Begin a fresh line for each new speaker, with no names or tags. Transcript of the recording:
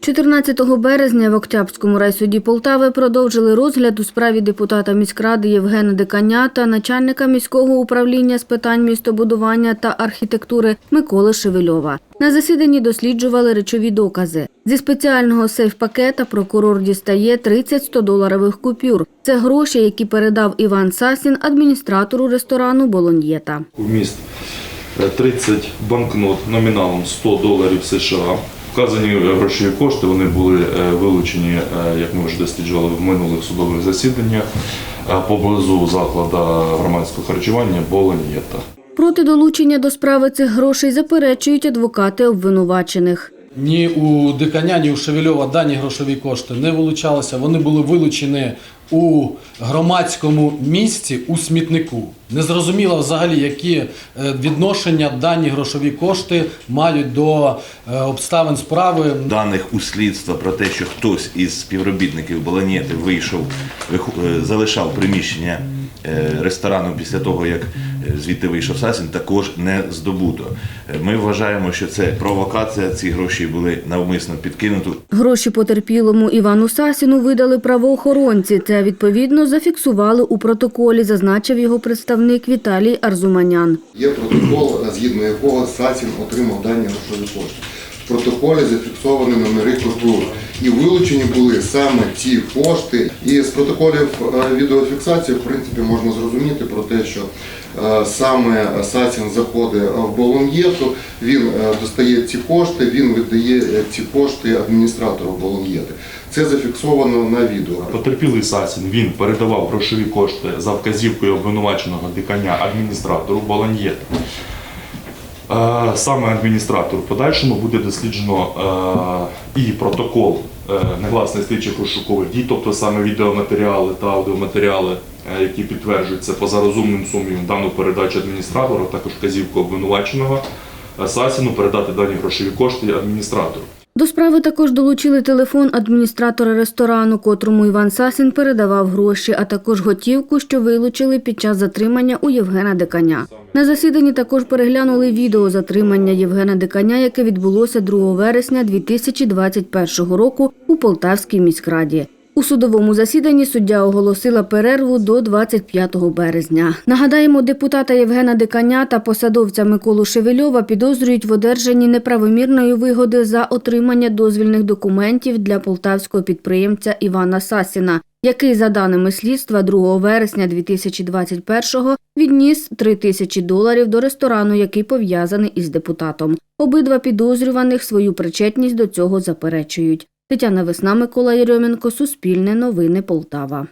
14 березня в Октябрському райсуді Полтави продовжили розгляд у справі депутата міськради Євгена Деканя та начальника міського управління з питань містобудування та архітектури Миколи Шевельова. На засіданні досліджували речові докази. Зі спеціального сейф-пакета прокурор дістає 30 100-доларових купюр. Це гроші, які передав Іван Сасін адміністратору ресторану Болоньєта.
вміст е, 30 банкнот номіналом 100 доларів США. Вказані гроші грошові кошти вони були е, вилучені, е, як ми вже досліджували в минулих судових засіданнях, е, поблизу закладу громадського харчування Болоньєта.
Проти долучення до справи цих грошей заперечують адвокати обвинувачених.
Ні у Диканя, ні у Шевельова дані грошові кошти не вилучалися. Вони були вилучені у громадському місці у смітнику. Незрозуміло взагалі, які е, відношення дані грошові кошти мають до е, обставин справи.
даних у слідства про те, що хтось із співробітників Баланєти вийшов, е, залишав приміщення ресторану після того, як звідти вийшов Сасін, також не здобуто. Ми вважаємо, що це провокація. Ці гроші були навмисно підкинуті.
Гроші потерпілому Івану Сасіну видали правоохоронці. Це відповідно зафіксували у протоколі, зазначив його представник Віталій Арзуманян.
Є протокол, згідно якого Сасін отримав дані грошові кошти. Протоколі зафіксовані номери купюр. І вилучені були саме ці кошти. І з протоколів е, відеофіксації, в принципі, можна зрозуміти про те, що е, саме Сасін заходить в Болон'єту, він е, достає ці кошти, він віддає ці кошти адміністратору Болон'єти. Це зафіксовано на відео.
Потерпілий Сасін він передавав грошові кошти за вказівкою обвинуваченого диканя адміністратору Болоньєта. Е, Саме адміністратор подальшому буде досліджено е, і протокол е, негласних слідчих розшукових дій, тобто саме відеоматеріали та аудіоматеріали, які підтверджуються поза розумним сумнівом дану передачу адміністратора, також вказівку обвинуваченого Сасіну передати дані грошові кошти адміністратору.
До справи також долучили телефон адміністратора ресторану, котрому Іван Сасін передавав гроші, а також готівку, що вилучили під час затримання у Євгена Деканя. На засіданні також переглянули відео затримання Євгена Деканя, яке відбулося 2 вересня 2021 року у Полтавській міськраді. У судовому засіданні суддя оголосила перерву до 25 березня. Нагадаємо, депутата Євгена Диканя та посадовця Миколу Шевельова підозрюють в одержанні неправомірної вигоди за отримання дозвільних документів для полтавського підприємця Івана Сасіна, який, за даними слідства, 2 вересня 2021-го відніс 3 тисячі доларів до ресторану, який пов'язаний із депутатом. Обидва підозрюваних свою причетність до цього заперечують. Тетяна Весна, Микола Єрьоменко, Суспільне новини Полтава.